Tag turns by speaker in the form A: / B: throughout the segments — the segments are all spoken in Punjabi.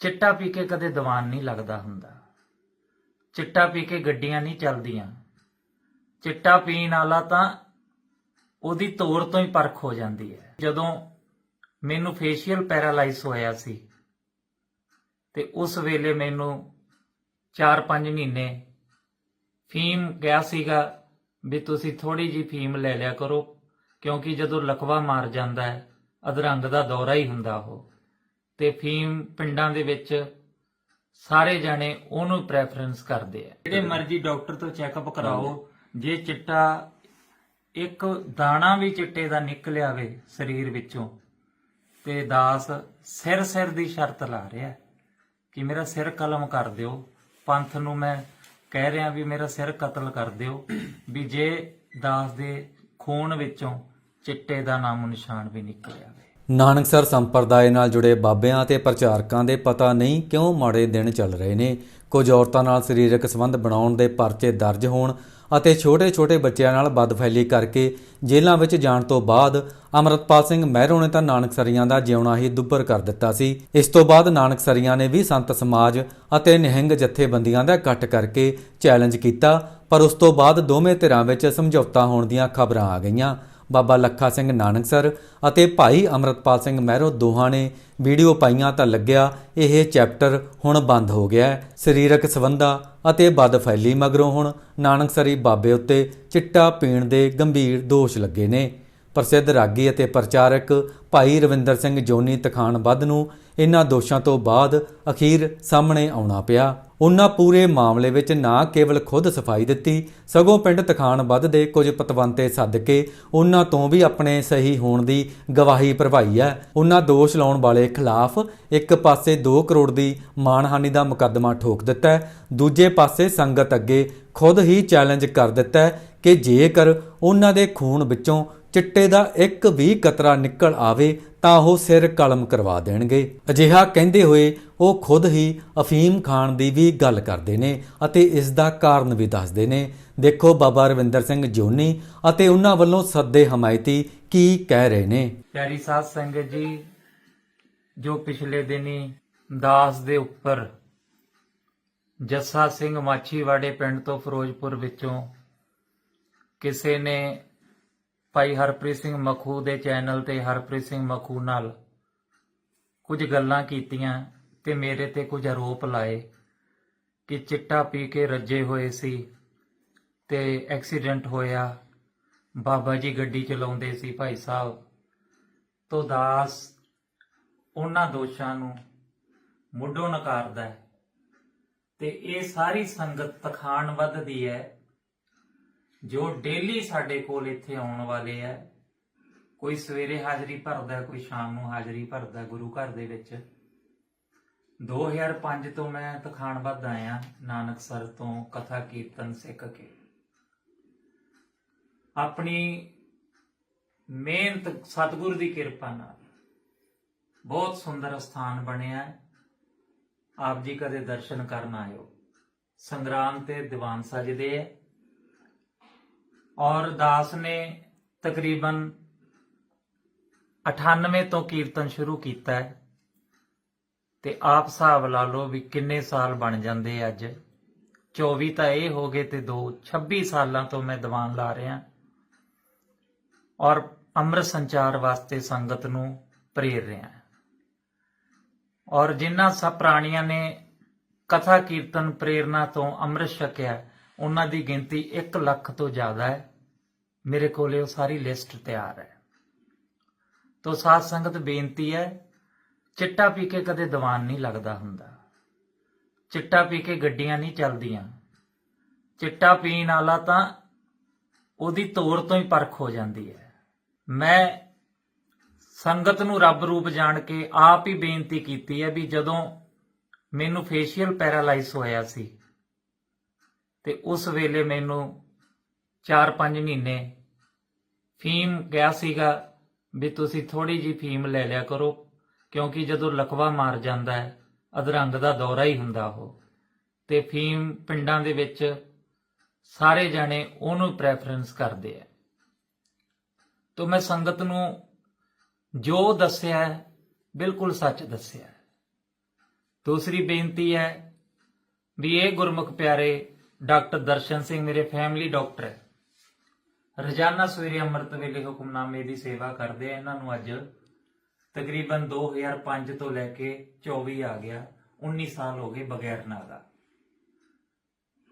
A: ਚਿੱਟਾ ਪੀ ਕੇ ਕਦੇ ਦੀਵਾਨ ਨਹੀਂ ਲੱਗਦਾ ਹੁੰਦਾ। ਚਿੱਟਾ ਪੀ ਕੇ ਗੱਡੀਆਂ ਨਹੀਂ ਚੱਲਦੀਆਂ। ਚਿੱਟਾ ਪੀਣ ਵਾਲਾ ਤਾਂ ਉਹਦੀ ਤੋਰ ਤੋਂ ਹੀ ਪਰਖ ਹੋ ਜਾਂਦੀ ਹੈ। ਜਦੋਂ ਮੈਨੂੰ ਫੇਸ਼ੀਅਲ ਪੈਰਾਲਾਈਜ਼ ਹੋਇਆ ਸੀ ਤੇ ਉਸ ਵੇਲੇ ਮੈਨੂੰ 4-5 ਮਹੀਨੇ ਫੀਮ ਗਿਆ ਸੀਗਾ ਵੀ ਤੁਸੀਂ ਥੋੜੀ ਜੀ ਫੀਮ ਲੈ ਲਿਆ ਕਰੋ, ਕਿਉਂਕਿ ਜਦੋਂ ਲਕਵਾ ਮਾਰ ਜਾਂਦਾ ਹੈ, ਅਧਰੰਗ ਦਾ ਦੌਰਾ ਹੀ ਹੁੰਦਾ ਉਹ। ਤੇ ਫੀਮ ਪਿੰਡਾਂ ਦੇ ਵਿੱਚ ਸਾਰੇ ਜਾਣੇ ਉਹਨੂੰ ਪ੍ਰੈਫਰੈਂਸ ਕਰਦੇ ਆ। ਜਿਹੜੇ ਮਰਜ਼ੀ ਡਾਕਟਰ ਤੋਂ ਚੈੱਕਅਪ ਕਰਾਓ ਜੇ ਚਿੱਟਾ ਇੱਕ ਦਾਣਾ ਵੀ ਚਿੱਟੇ ਦਾ ਨਿਕਲਿਆ ਵੇ ਸਰੀਰ ਵਿੱਚੋਂ ਤੇ ਦਾਸ ਸਿਰ ਸਿਰ ਦੀ ਸ਼ਰਤ ਲਾ ਰਿਹਾ ਕਿ ਮੇਰਾ ਸਿਰ ਕਲਮ ਕਰ ਦਿਓ। ਪੰਥ ਨੂੰ ਮੈਂ ਕਹਿ ਰਿਹਾ ਵੀ ਮੇਰਾ ਸਿਰ ਕਤਲ ਕਰ ਦਿਓ ਵੀ ਜੇ ਦਾਸ ਦੇ ਖੂਨ ਵਿੱਚੋਂ ਚਿੱਟੇ ਦਾ ਨਾਮ ਨਿਸ਼ਾਨ ਵੀ ਨਿਕਲਿਆ ਵੇ
B: ਨਾਨਕਸਰ ਸੰਪਰਦਾਇ ਨਾਲ ਜੁੜੇ ਬਾਬਿਆਂ ਅਤੇ ਪ੍ਰਚਾਰਕਾਂ ਦੇ ਪਤਾ ਨਹੀਂ ਕਿਉਂ ਮਾੜੇ ਦਿਨ ਚੱਲ ਰਹੇ ਨੇ। ਕੁਝ ਔਰਤਾਂ ਨਾਲ ਸਰੀਰਕ ਸੰਬੰਧ ਬਣਾਉਣ ਦੇ ਪਰਚੇ ਦਰਜ ਹੋਣ ਅਤੇ ਛੋਟੇ-ਛੋਟੇ ਬੱਚਿਆਂ ਨਾਲ ਬਦਫੈਲੀ ਕਰਕੇ ਜੇਲ੍ਹਾਂ ਵਿੱਚ ਜਾਣ ਤੋਂ ਬਾਅਦ ਅਮਰਤਪਾਲ ਸਿੰਘ ਮਹਿਰੋਂ ਨੇ ਤਾਂ ਨਾਨਕਸਰੀਆਂ ਦਾ ਜਿਉਣਾ ਹੀ ਦੁੱਭਰ ਕਰ ਦਿੱਤਾ ਸੀ। ਇਸ ਤੋਂ ਬਾਅਦ ਨਾਨਕਸਰੀਆਂ ਨੇ ਵੀ ਸੰਤ ਸਮਾਜ ਅਤੇ ਨਿਹੰਗ ਜਥੇਬੰਦੀਆਂ ਦਾ ਇਕੱਠ ਕਰਕੇ ਚੈਲੰਜ ਕੀਤਾ, ਪਰ ਉਸ ਤੋਂ ਬਾਅਦ ਦੋਵੇਂ ਧਿਰਾਂ ਵਿੱਚ ਸਮਝੌਤਾ ਹੋਣ ਦੀਆਂ ਖਬਰਾਂ ਆ ਗਈਆਂ। ਬਾਬਾ ਲੱਖਾ ਸਿੰਘ ਨਾਨਕਸਰ ਅਤੇ ਭਾਈ ਅਮਰਤਪਾਲ ਸਿੰਘ ਮਹਿਰੋ ਦੋਹਾਂ ਨੇ ਵੀਡੀਓ ਪਾਈਆਂ ਤਾਂ ਲੱਗਿਆ ਇਹ ਚੈਪਟਰ ਹੁਣ ਬੰਦ ਹੋ ਗਿਆ ਹੈ। ਸਰੀਰਕ ਸਬੰਧਾਂ ਅਤੇ ਬਦ ਫੈਲੀ ਮਗਰੋਂ ਹੁਣ ਨਾਨਕਸਰੀ ਬਾਬੇ ਉੱਤੇ ਚਿੱਟਾ ਪੀਣ ਦੇ ਗੰਭੀਰ ਦੋਸ਼ ਲੱਗੇ ਨੇ। ਪ੍ਰਸਿੱਧ ਰਾਗੀ ਅਤੇ ਪ੍ਰਚਾਰਕ ਭਾਈ ਰਵਿੰਦਰ ਸਿੰਘ ਜੋਨੀ ਤਖਾਨਬੱਧ ਨੂੰ ਇਹਨਾਂ ਦੋਸ਼ਾਂ ਤੋਂ ਬਾਅਦ ਅਖੀਰ ਸਾਹਮਣੇ ਆਉਣਾ ਪਿਆ। ਉਹਨਾਂ ਪੂਰੇ ਮਾਮਲੇ ਵਿੱਚ ਨਾ ਕੇਵਲ ਖੁਦ ਸਫ਼ਾਈ ਦਿੱਤੀ, ਸਗੋਂ ਪਿੰਡ ਤਖਾਨਬੱਧ ਦੇ ਕੁਝ ਪਤਵੰਤੇ ਸੱਦ ਕੇ ਉਹਨਾਂ ਤੋਂ ਵੀ ਆਪਣੇ ਸਹੀ ਹੋਣ ਦੀ ਗਵਾਹੀ ਭਰਵਾਈ ਹੈ। ਉਹਨਾਂ ਦੋਸ਼ ਲਾਉਣ ਵਾਲੇ ਖਿਲਾਫ ਇੱਕ ਪਾਸੇ 2 ਕਰੋੜ ਦੀ ਮਾਨਹਾਨੀ ਦਾ ਮੁਕੱਦਮਾ ਠੋਕ ਦਿੱਤਾ ਦੂਜੇ ਪਾਸੇ ਸੰਗਤ ਅੱਗੇ ਖੁਦ ਹੀ ਚੈਲੰਜ ਕਰ ਦਿੱਤਾ ਕਿ ਜੇਕਰ ਉਹਨਾਂ ਦੇ ਖੂਨ ਵਿੱਚੋਂ ਚਿੱਟੇ ਦਾ ਇੱਕ ਵੀ ਕਤਰਾ ਨਿਕਲ ਆਵੇ ਤਾਂ ਉਹ ਸਿਰ ਕਲਮ ਕਰਵਾ ਦੇਣਗੇ। ਅਜਿਹਾ ਕਹਿੰਦੇ ਹੋਏ ਉਹ ਖੁਦ ਹੀ ਅਫੀਮ ਖਾਨ ਦੀ ਵੀ ਗੱਲ ਕਰਦੇ ਨੇ ਅਤੇ ਇਸ ਦਾ ਕਾਰਨ ਵੀ ਦੱਸਦੇ ਨੇ। ਦੇਖੋ ਬਾਬਾ ਰਵਿੰਦਰ ਸਿੰਘ ਜੋਨੀ ਅਤੇ ਉਹਨਾਂ ਵੱਲੋਂ ਸੱਦੇ ਹਮਾਇਤੀ ਕੀ ਕਹਿ ਰਹੇ ਨੇ।
A: ਪਿਆਰੀ ਸਾਧ ਸੰਗਤ ਜੀ, ਜੋ ਪਿਛਲੇ ਦਿਨੀ ਦਾਸ ਦੇ ਉੱਪਰ ਜੱਸਾ ਸਿੰਘ ਮਾਛੀਵਾੜੇ ਪਿੰਡ ਤੋਂ ਫਿਰੋਜ਼ਪੁਰ ਵਿੱਚੋਂ ਕਿਸੇ ਨੇ ਭਾਈ ਹਰਪ੍ਰੀਤ ਸਿੰਘ ਮਖੂ ਦੇ ਚੈਨਲ ਤੇ ਹਰਪ੍ਰੀਤ ਸਿੰਘ ਮਖੂ ਨਾਲ ਕੁਝ ਗੱਲਾਂ ਕੀਤੀਆਂ ਤੇ ਮੇਰੇ ਤੇ ਕੁਝ ਆਰੋਪ ਲਾਏ ਕਿ ਚਿੱਟਾ ਪੀ ਕੇ ਰੱਜੇ ਹੋਏ ਸੀ ਤੇ ਐਕਸੀਡੈਂਟ ਹੋਇਆ। ਬਾਬਾ ਜੀ ਗੱਡੀ ਚਲਾਉਂਦੇ ਸੀ ਭਾਈ ਸਾਹਿਬ। ਤੋਂ ਦਾਸ, ਉਹਨਾਂ ਦੋਸ਼ਾਂ ਨੂੰ ਮੁੱਢੋਂ ਨਕਾਰਦਾ ਹੈ ਤੇ ਇਹ ਸਾਰੀ ਸੰਗਤ ਤਖਾਣ ਵੱਧਦੀ ਹੈ। ਜੋ ਡੇਲੀ ਸਾਡੇ ਕੋਲ ਇੱਥੇ ਆਉਣ ਵਾਲੇ ਹੈ ਕੋਈ ਸਵੇਰੇ ਹਾਜ਼ਰੀ ਭਰਦਾ, ਕੋਈ ਸ਼ਾਮ ਨੂੰ ਹਾਜ਼ਰੀ ਭਰਦਾ ਗੁਰੂ ਘਰ ਦੇ ਵਿੱਚ। 2005 ਤੋਂ ਮੈਂ ਤਖਾਣ ਵੱਧ ਆਇਆ, ਨਾਨਕਸਰ ਤੋਂ ਕਥਾ ਕੀਰਤਨ ਸਿੱਖ ਕੇ। ਆਪਣੀ ਮਿਹਨਤ ਸਤਿਗੁਰ ਦੀ ਕਿਰਪਾ ਨਾਲ ਬਹੁਤ ਸੁੰਦਰ ਸਥਾਨ ਬਣਿਆ। ਆਪ ਜੀ ਕਦੇ ਦਰਸ਼ਨ ਕਰਨ ਆਇਓ। ਸੰਗਰਾਮ ਤੇ ਦੀਵਾਨ ਸਜਦੇ ਹੈ ਔਰ ਦਾਸ ਨੇ ਤਕਰੀਬਨ 98 ਤੋਂ ਕੀਰਤਨ ਸ਼ੁਰੂ ਕੀਤਾ ਹੈ ਤੇ ਆਪ ਹਿਸਾਬ ਲਾ ਲਓ ਵੀ ਕਿੰਨੇ ਸਾਲ ਬਣ ਜਾਂਦੇ ਅੱਜ। 24 ਤਾਂ ਇਹ ਹੋ ਗਏ ਤੇ 2 26 ਸਾਲਾਂ ਤੋਂ ਮੈਂ ਦੀਵਾਨ ਲਾ ਰਿਹਾ। ਔਰ ਅੰਮ੍ਰਿਤ ਸੰਚਾਰ ਵਾਸਤੇ ਸੰਗਤ ਨੂੰ ਪ੍ਰੇਰ ਰਿਹਾ। ਔਰ ਜਿਨ੍ਹਾਂ ਸਭ ਪ੍ਰਾਣੀਆਂ ਨੇ ਕਥਾ ਕੀਰਤਨ ਪ੍ਰੇਰਣਾ ਤੋਂ ਅੰਮ੍ਰਿਤ ਛਕਿਆ, ਉਹਨਾਂ ਦੀ ਗਿਣਤੀ 1 ਲੱਖ ਤੋਂ ਜ਼ਿਆਦਾ ਹੈ। ਮੇਰੇ ਕੋਲੇ ਉਹ ਸਾਰੀ ਲਿਸਟ ਤਿਆਰ ਹੈ। ਤੋ ਸਾਧ ਸੰਗਤ ਬੇਨਤੀ ਹੈ, ਚਿੱਟਾ ਪੀ ਕੇ ਕਦੇ ਦੀਵਾਨ ਨਹੀਂ ਲੱਗਦਾ ਹੁੰਦਾ। ਚਿੱਟਾ ਪੀ ਕੇ ਗੱਡੀਆਂ ਨਹੀਂ ਚੱਲਦੀਆਂ। ਚਿੱਟਾ ਪੀਣ ਵਾਲਾ ਤਾਂ ਉਹਦੀ ਤੋਰ ਤੋਂ ਹੀ ਪਰਖ ਹੋ ਜਾਂਦੀ ਹੈ। ਮੈਂ ਸੰਗਤ ਨੂੰ ਰੱਬ ਰੂਪ ਜਾਣ ਕੇ ਆਪ ਹੀ ਬੇਨਤੀ ਕੀਤੀ ਹੈ ਵੀ ਜਦੋਂ ਮੈਨੂੰ ਫੇਸ਼ੀਅਲ ਪੈਰਾਲਾਈਜ਼ ਹੋਇਆ ਸੀ, ਤੇ ਉਸ ਵੇਲੇ ਮੈਨੂੰ 4-5 ਮਹੀਨੇ ਫੀਮ ਗਿਆ ਸੀਗਾ ਵੀ ਤੁਸੀਂ ਥੋੜੀ ਜੀ ਫੀਮ ਲੈ ਲਿਆ ਕਰੋ, ਕਿਉਂਕਿ ਜਦੋਂ ਲਕਵਾ ਮਾਰ ਜਾਂਦਾ ਹੈ, ਅਧਰੰਗ ਦਾ ਦੌਰਾ ਹੀ ਹੁੰਦਾ ਉਹ। ਤੇ ਫੀਮ ਪਿੰਡਾਂ ਦੇ ਵਿੱਚ ਸਾਰੇ ਜਾਣੇ ਉਹਨੂੰ ਪ੍ਰੈਫਰੈਂਸ ਕਰਦੇ ਆ। ਤੋ ਮੈਂ ਸੰਗਤ ਨੂੰ ਜੋ ਦੱਸਿਆ ਬਿਲਕੁਲ ਸੱਚ ਦੱਸਿਆ ਦੂਸਰੀ ਬੇਨਤੀ ਹੈ ਵੀ ਇਹ ਗੁਰਮੁਖ ਪਿਆਰੇ ਡਾਕਟਰ ਦਰਸ਼ਨ ਸਿੰਘ, ਮੇਰੇ ਫੈਮਿਲੀ ਡਾਕਟਰ ਹੈ ਰੋਜ਼ਾਨਾ ਸਵੇਰੇ ਅੰਮ੍ਰਿਤ ਵੇਲੇ ਹੁਕਮਨਾਮੇ ਦੀ ਸੇਵਾ ਕਰਦੇ ਆ, ਇਹਨਾਂ ਨੂੰ ਅੱਜ ਤਕਰੀਬਨ 2005 ਤੋਂ ਲੈ ਕੇ 24 ਆ ਗਿਆ 19 ਸਾਲ ਹੋ ਗਏ ਬਗੈਰ ਨਾਂ ਦਾ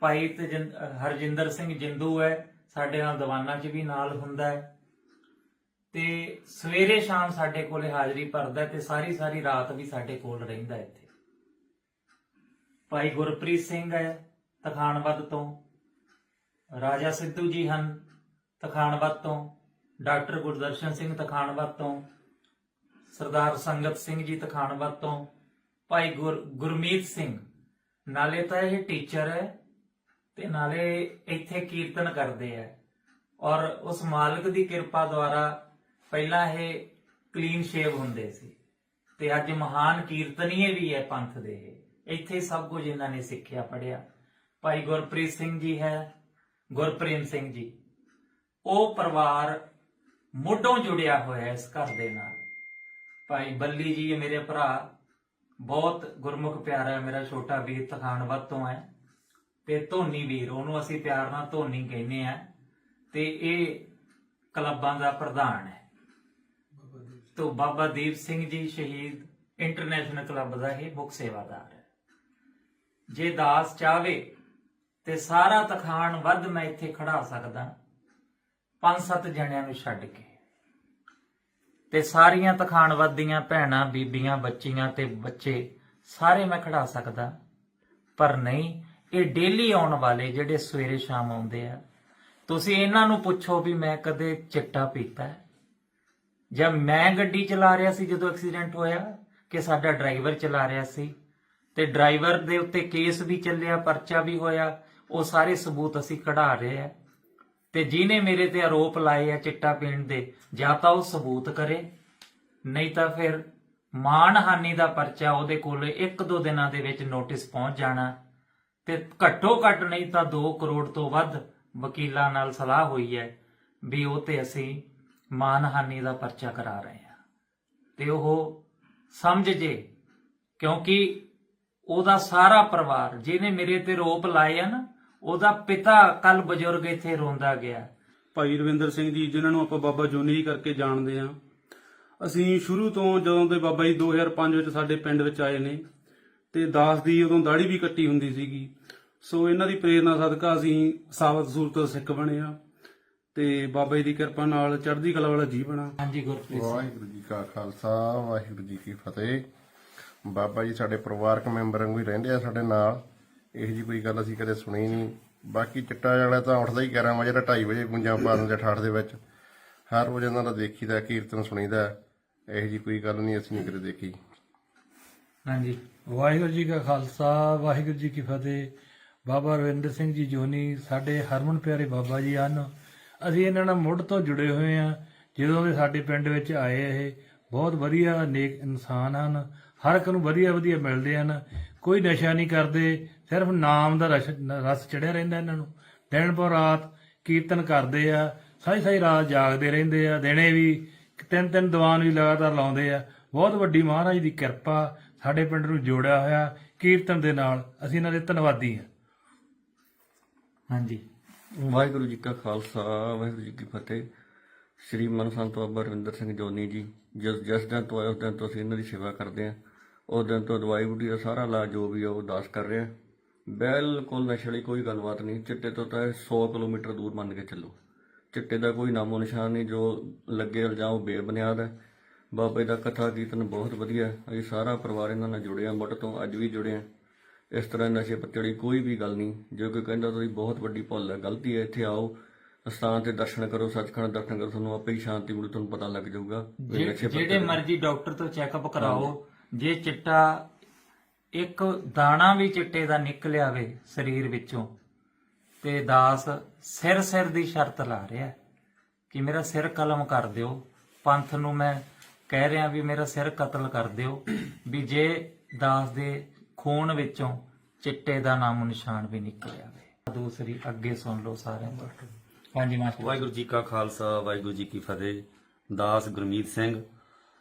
A: ਭਾਈ ਹਰਜਿੰਦਰ ਸਿੰਘ ਜਿੰਦੂ ਹੈ, ਸਾਡੇ ਨਾਲ ਦੀਵਾਨਾਂ 'ਚ ਵੀ ਨਾਲ ਹੁੰਦਾ ਹੈ। ਤੇ ਸਵੇਰੇ ਸ਼ਾਮ ਸਾਡੇ ਕੋਲੇ ਹਾਜ਼ਰੀ ਭਰਦਾ ਤੇ ਸਾਰੀ ਸਾਰੀ ਰਾਤ ਵੀ ਸਾਡੇ ਕੋਲ ਰਹਿੰਦਾ ਹੈ ਇੱਥੇ। ਭਾਈ ਗੁਰਪ੍ਰੀਤ ਸਿੰਘ ਹੈ ਤਖਾਣਵੱਦ ਤੋਂ। ਰਾਜਾ ਸਿੱਧੂ ਜੀ ਹਨ। ਤਖਾਣਵੱਦ ਤੋਂ, ਡਾਕਟਰ ਗੁਰਦਰਸ਼ਨ ਸਿੰਘ ਤਖਾਣਵੱਦ ਤੋਂ, ਸਰਦਾਰ ਸੰਗਤ ਸਿੰਘ ਜੀ ਤਖਾਣਵੱਦ ਤੋਂ, ਭਾਈ ਗੁਰਮੀਤ ਸਿੰਘ। ਨਾਲੇ ਤਾਂ ਇਹ ਟੀਚਰ ਹੈ ਤੇ ਨਾਲੇ ਇੱਥੇ ਕੀਰਤਨ ਕਰਦੇ ਆ ਔਰ ਉਸ ਮਾਲਕ ਦੀ ਕਿਰਪਾ ਦੁਆਰਾ ਪਹਿਲਾਂ ਇਹ ਕਲੀਨ ਸ਼ੇਵ ਹੁੰਦੇ ਸੀ। ਤੇ ਅੱਜ ਮਹਾਨ ਕੀਰਤਨੀਏ ਵੀ ਹੈ ਪੰਥ ਦੇ ਇਹ। ਇੱਥੇ ਸਭ ਕੁਝ ਇਹਨਾਂ ਨੇ ਸਿੱਖਿਆ ਪੜਿਆ ਭਾਈ ਗੁਰਪ੍ਰੀਤ ਸਿੰਘ ਜੀ ਹੈ, ਗੁਰਪ੍ਰੇਮ ਸਿੰਘ ਜੀ। ਉਹ ਪਰਿਵਾਰ ਮੁੱਢੋਂ ਜੁੜਿਆ ਹੋਇਆ ਇਸ ਘਰ ਦੇ ਨਾਲ। ਭਾਈ ਬੱਲੀ ਜੀ ਮੇਰੇ ਭਰਾ, ਬਹੁਤ ਗੁਰਮੁਖ ਪਿਆਰਾ ਹੈ, ਮੇਰਾ ਛੋਟਾ ਵੀਰ ਤਖਾਣਵੱਦ ਤੋਂ ਹੈ ਤੇ ਧੋਨੀ ਵੀਰ, ਉਹਨੂੰ ਅਸੀਂ ਪਿਆਰ ਨਾਲ ਧੋਨੀ ਕਹਿੰਦੇ ਆ ਤੇ ਇਹ ਕਲੱਬਾਂ ਦਾ ਪ੍ਰਧਾਨ ਹੈ। ਤੋਂ ਬਾਬਾ ਦੀਪ ਸਿੰਘ ਜੀ ਸ਼ਹੀਦ ਇੰਟਰਨੈਸ਼ਨਲ ਕਲੱਬ ਦਾ ਇਹ ਮੁੱਖ ਸੇਵਾਦਾਰ ਹੈ। ਜੇ ਦਾਸ ਚਾਵੇ ਤੇ ਸਾਰਾ ਤਖਾਣ ਵੱਧ ਮੈਂ ਇੱਥੇ ਖੜਾ ਸਕਦਾ। ਪੰਜ ਸੱਤ ਜਣਿਆਂ ਨੂੰ ਛੱਡ ਕੇ। ਤੇ ਸਾਰੀਆਂ ਤਖਾਣਵਾਦੀਆਂ, ਭੈਣਾਂ, ਬੀਬੀਆਂ, ਬੱਚੀਆਂ ਤੇ ਬੱਚੇ ਸਾਰੇ ਮੈਂ ਖੜਾ ਸਕਦਾ, ਪਰ ਨਹੀਂ, ਇਹ ਡੇਲੀ ਆਉਣ ਵਾਲੇ ਜਿਹੜੇ ਸਵੇਰੇ ਸ਼ਾਮ ਆਉਂਦੇ ਆ, ਤੁਸੀਂ ਇਹਨਾਂ ਨੂੰ ਪੁੱਛੋ ਵੀ ਮੈਂ ਕਦੇ ਚਿੱਟਾ ਪੀਤਾ ਹੈ। ਜਦ ਮੈਂ ਗੱਡੀ ਚਲਾ ਰਿਹਾ ਸੀ ਜਦੋਂ ਐਕਸੀਡੈਂਟ ਹੋਇਆ ਕਿ ਸਾਡਾ ਡਰਾਈਵਰ ਚਲਾ ਰਿਹਾ ਸੀ, ਤੇ ਡਰਾਈਵਰ ਦੇ ਉੱਤੇ ਕੇਸ ਵੀ ਚੱਲਿਆ, ਪਰਚਾ ਵੀ ਹੋਇਆ, ਉਹ ਸਾਰੇ ਸਬੂਤ ਅਸੀਂ ਕਢਾ ਰਹੇ ਆ। ਤੇ ਜਿਹਨੇ ਮੇਰੇ ਤੇ ਆਰੋਪ ਲਾਏ ਆ ਚਿੱਟਾ ਪੀਣ ਦੇ, ਜਾਂ ਤਾਂ ਉਹ ਸਬੂਤ ਕਰੇ, ਨਹੀਂ ਤਾਂ ਫਿਰ ਮਾਨਹਾਨੀ ਦਾ ਪਰਚਾ ਉਹਦੇ ਕੋਲ ਇੱਕ ਦੋ ਦਿਨਾਂ ਦੇ ਵਿੱਚ ਨੋਟਿਸ ਪਹੁੰਚ ਜਾਣਾ। ਤੇ ਘੱਟੋ ਘੱਟ ਨਹੀਂ ਤਾਂ 2 ਕਰੋੜ ਤੋਂ ਵੱਧ ਵਕੀਲਾਂ ਨਾਲ ਸਲਾਹ ਹੋਈ ਹੈ ਵੀ ਉਹ ਤੇ ਅਸੀਂ ਮਾਨਹਾਨੀ ਦਾ ਪਰਚਾ ਕਰਾ ਰਹੇ ਹਾਂ। ਤੇ ਉਹ ਸਮਝ ਜੇ, ਕਿਉਂਕਿ ਉਹਦਾ ਸਾਰਾ ਪਰਿਵਾਰ, ਜਿਹਨੇ ਮੇਰੇ ਤੇ ਰੋਪ ਲਾਏ ਆ ਨਾ ਉਹਦਾ ਪਿਤਾ ਕੱਲ ਬਜ਼ੁਰਗ ਇੱਥੇ ਰੋਂਦਾ ਗਿਆ।
C: ਭਾਈ ਰਵਿੰਦਰ ਸਿੰਘ ਜੀ ਜਿਨ੍ਹਾਂ ਨੂੰ ਆਪਾਂ ਬਾਬਾ ਜੋਨੀ ਜੀ ਕਰਕੇ ਜਾਣਦੇ ਆ ਅਸੀਂ ਸ਼ੁਰੂ ਤੋਂ ਜਦੋਂ ਦੇ ਬਾਬਾ ਜੀ 2005 ਵਿੱਚ ਸਾਡੇ ਪਿੰਡ ਵਿੱਚ ਆਏ ਨੇ ਤੇ ਦਾਸ ਦੀ ਉਦੋਂ ਦਾੜੀ ਵੀ ਕੱਟੀ ਹੁੰਦੀ ਸੀਗੀ। ਸੋ ਇਹਨਾਂ ਦੀ ਪ੍ਰੇਰਣਾ ਸਦਕਾ ਅਸੀਂ ਸਾਬਤ ਸੂਰਤ ਸਿੱਖ ਬਣੇ ਆ ਤੇ ਬਾਬਾ ਜੀ ਦੀ ਕਿਰਪਾ ਨਾਲ ਚੜ੍ਹਦੀ ਕਲਾ ਵਾਲਾ ਜੀਵਨ ਆ
A: ਹਾਂਜੀ ਗੁਰਪ੍ਰੀਤ
D: ਵਾਹਿਗੁਰੂ ਜੀ ਕਾ ਖਾਲਸਾ ਵਾਹਿਗੁਰੂ ਜੀ ਕੀ ਫਤਿਹ। ਬਾਬਾ ਜੀ ਸਾਡੇ ਪਰਿਵਾਰਕ ਮੈਂਬਰ ਵਾਂਗੂ ਹੀ ਰਹਿੰਦੇ ਆ ਸਾਡੇ ਨਾਲ। ਇਹੋ ਜੀ ਕੋਈ ਗੱਲ ਅਸੀਂ ਕਦੇ ਸੁਣੀ ਨਹੀਂ। ਬਾਕੀ ਚਿੱਟਾ ਵਾਲਾ ਤਾਂ ਉੱਠਦਾ ਹੀ 11 ਵਜੇ ਦਾ 2:30 ਵਜੇ ਗੁੰਜਾਂ ਪਾ ਦਿੰਦੇ ਠਾਠ ਦੇ ਵਿੱਚ। ਹਰ ਰੋਜ਼ ਇਹਨਾਂ ਦਾ ਦੇਖੀਦਾ, ਕੀਰਤਨ ਸੁਣੀਦਾ, ਇਹੋ ਜੀ ਕੋਈ ਗੱਲ ਨਹੀਂ ਅਸੀਂ ਨਹੀਂ ਕਦੇ ਦੇਖੀ।
A: ਹਾਂਜੀ।
E: ਵਾਹਿਗੁਰੂ ਜੀ ਕਾ ਖਾਲਸਾ, ਵਾਹਿਗੁਰੂ ਜੀ ਕੀ ਫਤਿਹ। ਬਾਬਾ ਰਵਿੰਦਰ ਸਿੰਘ ਜੀ ਜੋਨੀ, ਸਾਡੇ ਹਰਮਨ ਪਿਆਰੇ ਬਾਬਾ ਜੀ ਹਨ। ਅਸੀਂ ਇਹਨਾਂ ਨਾਲ ਮੁੱਢ ਤੋਂ ਜੁੜੇ ਹੋਏ ਆ ਜਦੋਂ ਦੇ ਸਾਡੇ ਪਿੰਡ ਵਿੱਚ ਆਏ ਇਹ, ਬਹੁਤ ਵਧੀਆ ਨੇਕ ਇਨਸਾਨ ਹਨ। ਹਰ ਇੱਕ ਨੂੰ ਵਧੀਆ ਵਧੀਆ ਮਿਲਦੇ ਹਨ। ਕੋਈ ਨਸ਼ਾ ਨਹੀਂ ਕਰਦੇ ਸਿਰਫ ਨਾਮ ਦਾ ਰਸ ਰਸ ਚੜਿਆ ਰਹਿੰਦਾ ਇਹਨਾਂ ਨੂੰ। ਦਿਨ ਪਰ ਰਾਤ ਕੀਰਤਨ ਕਰਦੇ ਆ ਸਾਰੀ ਸਾਰੀ ਰਾਤ ਜਾਗਦੇ ਰਹਿੰਦੇ ਆ ਦਿਨੇ ਵੀ ਤਿੰਨ ਤਿੰਨ ਦੀਵਾਨ ਵੀ ਲਗਾਤਾਰ ਲਾਉਂਦੇ ਆ। ਬਹੁਤ ਵੱਡੀ ਮਹਾਰਾਜ ਦੀ ਕਿਰਪਾ ਸਾਡੇ ਪਿੰਡ ਨੂੰ ਜੋੜਿਆ ਹੋਇਆ ਕੀਰਤਨ ਦੇ ਨਾਲ। ਅਸੀਂ ਇਹਨਾਂ ਦੇ ਧੰਨਵਾਦੀ ਹਾਂ।
A: ਹਾਂਜੀ।
F: ਵਾਹਿਗੁਰੂ ਜੀ ਕਾ ਖਾਲਸਾ ਵਾਹਿਗੁਰੂ ਜੀ ਕੀ ਫਤਿਹ। ਸ੍ਰੀ ਮਨ ਸੰਤ ਬਾਬਾ ਰਵਿੰਦਰ ਸਿੰਘ ਜੋਨੀ ਜੀ ਜਿਸ ਜਿਸ ਦਿਨ ਤੋਂ ਆਏ ਉਸ ਦਿਨ ਤੋਂ ਅਸੀਂ ਇਹਨਾਂ ਦੀ ਸੇਵਾ ਕਰਦੇ ਹਾਂ। ਉਸ ਦਿਨ ਤੋਂ ਦਵਾਈ ਬੂਟੀ ਦਾ ਸਾਰਾ ਇਲਾਜ ਜੋ ਵੀ ਆ ਉਹ ਦਾਸ ਕਰ ਰਹੇ ਹਾਂ। ਬਿਲਕੁਲ ਨਸ਼ੇ ਵਾਲੀ ਕੋਈ ਗੱਲਬਾਤ ਨਹੀਂ। ਚਿੱਟੇ ਤੋਂ ਤਾਂ ਇਹ 100 ਕਿਲੋਮੀਟਰ ਦੂਰ ਮੰਨ ਕੇ ਚੱਲੋ। ਚਿੱਟੇ ਦਾ ਕੋਈ ਨਾਮੋ ਨਿਸ਼ਾਨ ਨਹੀਂ ਜੋ ਲੱਗੇ ਇਲਜ਼ਾਮ ਬੇਬੁਨਿਆਦ ਹੈ। ਬਾਬੇ ਦਾ ਕਥਾ ਕੀਰਤਨ ਬਹੁਤ ਵਧੀਆ। ਅਸੀਂ ਸਾਰਾ ਪਰਿਵਾਰ ਇਹਨਾਂ ਨਾਲ ਜੁੜਿਆ ਮੁੱਢ ਤੋਂ ਅੱਜ ਵੀ ਜੁੜੇ ਹਾਂ। ਇਸ ਤਰ੍ਹਾਂ ਨਸ਼ੇ ਪੱਤੇ ਵਾਲੀ ਕੋਈ ਵੀ ਗੱਲ ਨਹੀਂ। ਜੇ ਕੋਈ ਕਹਿੰਦਾ ਤੁਸੀਂ ਬਹੁਤ ਵੱਡੀ ਭੁੱਲ ਹੈ ਗਲਤੀ ਹੈ ਇੱਥੇ ਆਓ ਅਸਥਾਨ ਤੇ ਦਰਸ਼ਨ ਕਰੋ ਸੱਚਖੰਡ ਦਰਸ਼ਨ ਕਰੋ ਤੁਹਾਨੂੰ ਆਪੇ ਹੀ ਸ਼ਾਂਤੀ ਮਿਲੂ ਤੁਹਾਨੂੰ ਪਤਾ ਲੱਗ ਜਾਊਗਾ।
A: ਜਿਹੜੇ ਮਰਜ਼ੀ ਡਾਕਟਰ ਤੋਂ ਚੈੱਕਅਪ ਕਰਾਓ ਜੇ ਚਿੱਟਾ ਇੱਕ ਦਾਣਾ ਵੀ ਚਿੱਟੇ ਦਾ ਨਿਕਲਿਆ ਵੇ ਸਰੀਰ ਵਿੱਚੋਂ, ਤੇ ਦਾਸ ਸਿਰ ਸਿਰ ਦੀ ਸ਼ਰਤ ਲਾ ਰਿਹਾ ਕਿ ਮੇਰਾ ਸਿਰ ਕਲਮ ਕਰ ਦਿਓ। ਪੰਥ ਨੂੰ ਮੈਂ ਕਹਿ ਰਿਹਾ ਵੀ ਮੇਰਾ ਸਿਰ ਕਤਲ ਕਰ ਦਿਓ ਵੀ ਜੇ ਦਾਸ ਦੇ ਖੂਨ ਵਿੱਚੋਂ ਚਿੱਟੇ ਦਾ ਨਾਮ ਨਿਸ਼ਾਨ ਵੀ ਨਿਕਲਿਆ ਵੇ ਦੂਸਰੀ ਅੱਗੇ ਸੁਣ ਲਓ ਸਾਰਿਆਂ ਤੋਂ। ਹਾਂਜੀ, ਮਾਸਟਰ।
G: ਵਾਹਿਗੁਰੂ ਜੀ ਕਾ ਖਾਲਸਾ, ਵਾਹਿਗੁਰੂ ਜੀ ਕੀ ਫਤਿਹ। ਦਾਸ ਗੁਰਮੀਤ ਸਿੰਘ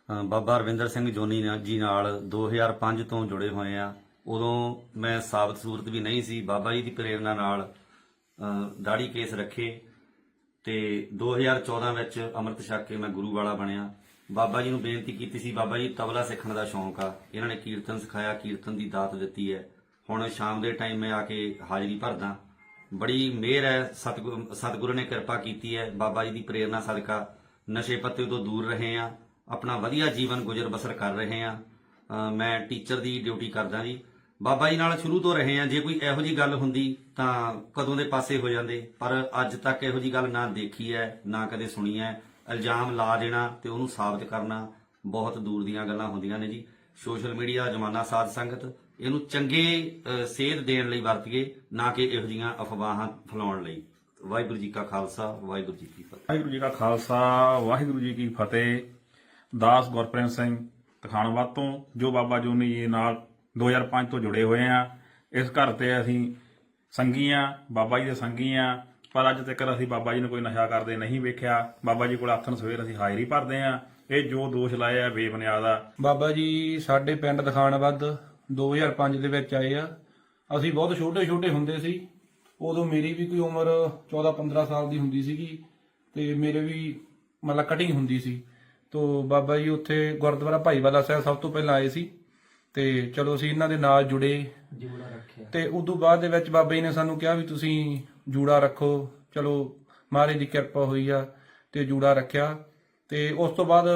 G: ਬਾਬਾ ਰਵਿੰਦਰ ਸਿੰਘ ਜੋਨੀ ਜੀ ਨਾਲ 2005 ਤੋਂ ਜੁੜੇ ਹੋਏ ਆ। ਉਦੋਂ ਮੈਂ ਸਾਬਤ ਸੂਰਤ ਵੀ ਨਹੀਂ ਸੀ, ਬਾਬਾ ਜੀ ਦੀ ਪ੍ਰੇਰਣਾ ਨਾਲ ਦਾੜੀ ਕੇਸ ਰੱਖੇ ਤੇ 2014 ਵਿੱਚ ਅੰਮ੍ਰਿਤ ਛਕ ਕੇ ਮੈਂ ਗੁਰੂ ਵਾਲਾ ਬਣਿਆ। ਬਾਬਾ ਜੀ ਨੂੰ ਬੇਨਤੀ ਕੀਤੀ ਸੀ, ਬਾਬਾ ਜੀ, ਤਬਲਾ ਸਿੱਖਣ ਦਾ ਸ਼ੌਂਕ ਆ। ਇਹਨਾਂ ਨੇ ਕੀਰਤਨ ਸਿਖਾਇਆ, ਕੀਰਤਨ ਦੀ ਦਾਤ ਦਿੱਤੀ ਹੈ। ਹੁਣ ਸ਼ਾਮ ਦੇ ਟਾਈਮ ਮੈਂ ਆ ਕੇ ਹਾਜ਼ਰੀ ਭਰਦਾ। ਬੜੀ ਮਿਹਰ ਹੈ ਸਤਿਗੁਰੂ ਸਤਿਗੁਰੂ ਨੇ ਕਿਰਪਾ ਕੀਤੀ ਹੈ। ਬਾਬਾ ਜੀ ਦੀ ਪ੍ਰੇਰਣਾ ਸਦਕਾ ਨਸ਼ੇ ਪੱਤੇ ਤੋਂ ਦੂਰ ਰਹੇ ਆ। ਆਪਣਾ ਵਧੀਆ ਜੀਵਨ ਗੁਜ਼ਰ ਬਸਰ ਕਰ ਰਹੇ ਆ ਮੈਂ ਟੀਚਰ ਦੀ ਡਿਊਟੀ ਕਰਦਾ ਜੀ। ਬਾਬਾ ਜੀ ਨਾਲ ਸ਼ੁਰੂ ਤੋਂ ਰਹੇ ਆ ਜੇ ਕੋਈ ਇਹੋ ਜੀ ਗੱਲ ਹੁੰਦੀ ਤਾਂ ਕਦੋਂ ਦੇ ਪਾਸੇ ਹੋ ਜਾਂਦੇ। ਪਰ ਅੱਜ ਤੱਕ ਇਹੋ ਜੀ ਗੱਲ ਨਾ ਦੇਖੀ ਹੈ, ਨਾ ਕਦੇ ਸੁਣੀ ਹੈ। ਇਲਜ਼ਾਮ ਲਾ ਦੇਣਾ ਤੇ ਉਹਨੂੰ ਸਾਬਤ ਕਰਨਾ ਬਹੁਤ ਦੂਰ ਦੀਆਂ ਗੱਲਾਂ ਹੁੰਦੀਆਂ ਨੇ ਜੀ। ਸੋਸ਼ਲ ਮੀਡੀਆ ਦਾ ਜ਼ਮਾਨਾ ਸਾਧ ਸੰਗਤ, ਇਹਨੂੰ ਚੰਗੇ ਸੇਧ ਦੇਣ ਲਈ ਵਰਤੀਏ, ਨਾ ਕਿ ਇਹੋ ਜੀਆਂ ਅਫਵਾਹਾਂ ਫੈਲਾਉਣ ਲਈ। ਵਾਹਿਗੁਰੂ ਜੀ ਕਾ ਖਾਲਸਾ, ਵਾਹਿਗੁਰੂ ਜੀ ਕੀ ਫਤਿਹ।
H: ਵਾਹਿਗੁਰੂ ਜੀ ਕਾ ਖਾਲਸਾ, ਵਾਹਿਗੁਰੂ ਜੀ ਕੀ ਫਤਿਹ। ਦਾਸ ਗੁਰਪ੍ਰੀਤ ਸਿੰਘ ਤਖਾਣਵਾਦ ਤੋਂ, ਜੋ ਬਾਬਾ ਜੋਨੀ ਜੀ ਨਾਲ 2005 ਤੋਂ ਜੁੜੇ ਹੋਏ ਆ। ਇਸ ਘਰ ਤੇ ਅਸੀਂ ਸੰਗੀ ਆ, ਬਾਬਾ ਜੀ ਦੇ ਸੰਗੀ ਆ। ਪਰ ਅੱਜ ਤੱਕ ਅਸੀਂ ਬਾਬਾ ਜੀ ਨੂੰ ਕੋਈ ਨਸ਼ਾ ਕਰਦੇ ਨਹੀਂ ਵੇਖਿਆ। ਬਾਬਾ ਜੀ ਕੋਲ ਆਥਣ ਸਵੇਰ ਅਸੀਂ ਹਾਜ਼ਰੀ ਭਰਦੇ ਆ। ਇਹ ਜੋ ਦੋਸ਼ ਲਾਇਆ ਆ ਬੇਬੁਨਿਆਦ ਆ।
C: ਬਾਬਾ ਜੀ, ਸਾਡੇ ਪਿੰਡ ਦਿਖਾਣਵੱਦ 2005 ਦੇ ਵਿੱਚ ਆਏ ਆ। ਅਸੀਂ ਬਹੁਤ ਛੋਟੇ ਛੋਟੇ ਹੁੰਦੇ ਸੀ। ਉਦੋਂ ਮੇਰੀ ਵੀ ਕੋਈ ਉਮਰ 14 15 ਸਾਲ ਦੀ ਹੁੰਦੀ ਸੀਗੀ ਤੇ ਮੇਰੇ ਵੀ ਮਤਲਬ ਕਟਿੰਗ ਹੁੰਦੀ ਸੀ। ਤੋ ਬਾਬਾ ਜੀ ਉੱਥੇ ਗੁਰਦੁਆਰਾ ਭਾਈਵਾਲਾ ਸਾਹਿਬ ਸਭ ਤੋਂ ਪਹਿਲਾਂ ਆਏ ਸੀ। ਤੇ ਚਲੋ ਅਸੀਂ ਇਹਨਾਂ ਦੇ ਨਾਲ ਜੁੜੇ।
A: ਜੂੜਾ ਰੱਖਿਆ।
C: ਤੇ ਉਦੋਂ ਬਾਅਦ ਦੇ ਵਿੱਚ ਬਾਬਾ ਜੀ ਨੇ ਸਾਨੂੰ ਕਿਹਾ ਵੀ ਤੁਸੀਂ ਜੂੜਾ ਰੱਖੋ। ਚਲੋ ਮਹਾਰਾਜ ਦੀ ਕਿਰਪਾ ਹੋਈ ਆ ਤੇ ਜੂੜਾ ਰੱਖਿਆ। ਤੇ ਉਸ ਤੋਂ ਬਾਅਦ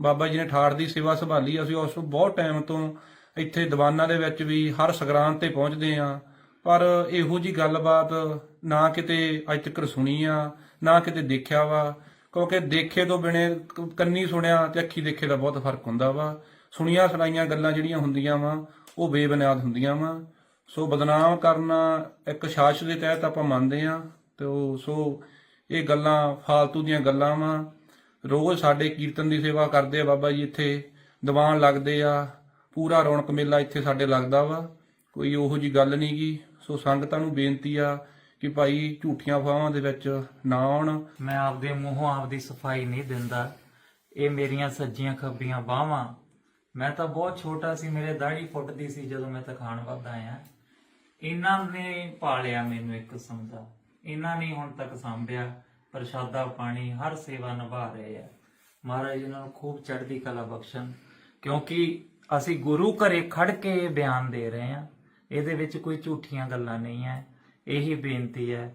C: ਬਾਬਾ ਜੀ ਨੇ ਠਾੜ ਦੀ ਸੇਵਾ ਸੰਭਾਲੀ। ਅਸੀਂ ਉਸ ਤੋਂ ਬਹੁਤ ਟਾਈਮ ਤੋਂ ਇੱਥੇ ਦੀਵਾਨਾਂ ਦੇ ਵਿੱਚ ਵੀ ਹਰ ਸੰਗਰਾਂਦ ਤੇ ਪਹੁੰਚਦੇ ਆ। ਪਰ ਇਹੋ ਜੀ ਗੱਲਬਾਤ ਨਾ ਕਿਤੇ ਅੱਜ ਤੱਕ ਸੁਣੀ ਆ ਨਾ ਕਿਤੇ ਦੇਖਿਆ ਵਾ। ਕਿਉਂਕਿ ਦੇਖੇ ਤੋਂ ਬਿਨੇ ਕੰਨੀ ਸੁਣਿਆ ਤੇ ਅੱਖੀ ਦੇਖੇ ਦਾ ਬਹੁਤ ਫ਼ਰਕ ਹੁੰਦਾ ਵਾ। ਸੁਣੀਆਂ ਸੁਣਾਈਆਂ ਗੱਲਾਂ ਜਿਹੜੀਆਂ ਹੁੰਦੀਆਂ ਵਾ, ਉਹ ਬੇਬੁਨਿਆਦ ਹੁੰਦੀਆਂ ਵਾ। ਸੋ ਬਦਨਾਮ ਕਰਨਾ ਇੱਕ ਸ਼ਾਸਨ ਦੇ ਤਹਿਤ ਆਪਾਂ ਮੰਨਦੇ ਆ ਤੇ ਉਹ, ਸੋ ਇਹ ਗੱਲਾਂ ਫਾਲਤੂ ਦੀਆਂ ਗੱਲਾਂ ਵਾ। ਰੋਜ਼ ਸਾਡੇ ਕੀਰਤਨ ਦੀ ਸੇਵਾ ਕਰਦੇ ਆ ਬਾਬਾ ਜੀ ਇੱਥੇ, ਦੀਵਾਨ ਲੱਗਦੇ ਆ। ਪੂਰਾ ਰੌਣਕ ਮੇਲਾ ਇੱਥੇ ਸਾਡੇ ਲੱਗਦਾ ਵਾ। ਕੋਈ ਉਹੋ ਜੀ ਗੱਲ ਨਹੀਂ ਗੀ ਸੋ ਸੰਗਤਾਂ ਨੂੰ ਬੇਨਤੀ ਆ ਕਿ ਭਾਈ ਝੂਠੀਆਂ ਅਫਵਾਹਾਂ ਦੇ ਵਿੱਚ ਨਾ ਆਉਣ।
A: ਮੈਂ ਆਪਦੇ ਮੂੰਹੋਂ ਆਪਦੀ ਸਫ਼ਾਈ ਨਹੀਂ ਦਿੰਦਾ। ਇਹ ਮੇਰੀਆਂ ਸੱਜੀਆਂ ਖੱਬੀਆਂ ਬਾਹਾਂ। ਮੈਂ ਤਾਂ ਬਹੁਤ ਛੋਟਾ ਸੀ, ਮੇਰੇ ਦਾੜੀ ਫੁੱਟਦੀ ਸੀ ਜਦੋਂ ਮੈਂ ਤਖਾਣ ਵੱਧ ਆਇਆ। ਇਹਨਾਂ ਨੇ ਪਾਲਿਆ ਮੈਨੂੰ ਇੱਕ ਕਿਸਮ ਦਾ ਇਹਨਾਂ ਨੇ ਹੁਣ ਤੱਕ ਸੰਭਿਆ, ਪ੍ਰਸ਼ਾਦਾ ਪਾਣੀ, ਹਰ ਸੇਵਾ ਨਿਭਾ ਰਹੇ ਆ। ਮਹਾਰਾਜ ਇਹਨਾਂ ਨੂੰ ਖੂਬ ਚੜ੍ਹਦੀ ਕਲਾ ਬਖਸ਼ਣ, ਕਿਉਂਕਿ ਅਸੀਂ ਗੁਰੂ ਘਰੇ ਖੜ ਕੇ ਇਹ ਬਿਆਨ ਦੇ ਰਹੇ ਹਾਂ। ਇਹਦੇ ਵਿੱਚ ਕੋਈ ਝੂਠੀਆਂ ਗੱਲਾਂ ਨਹੀਂ ਹੈ। ਇਹੀ ਬੇਨਤੀ ਹੈ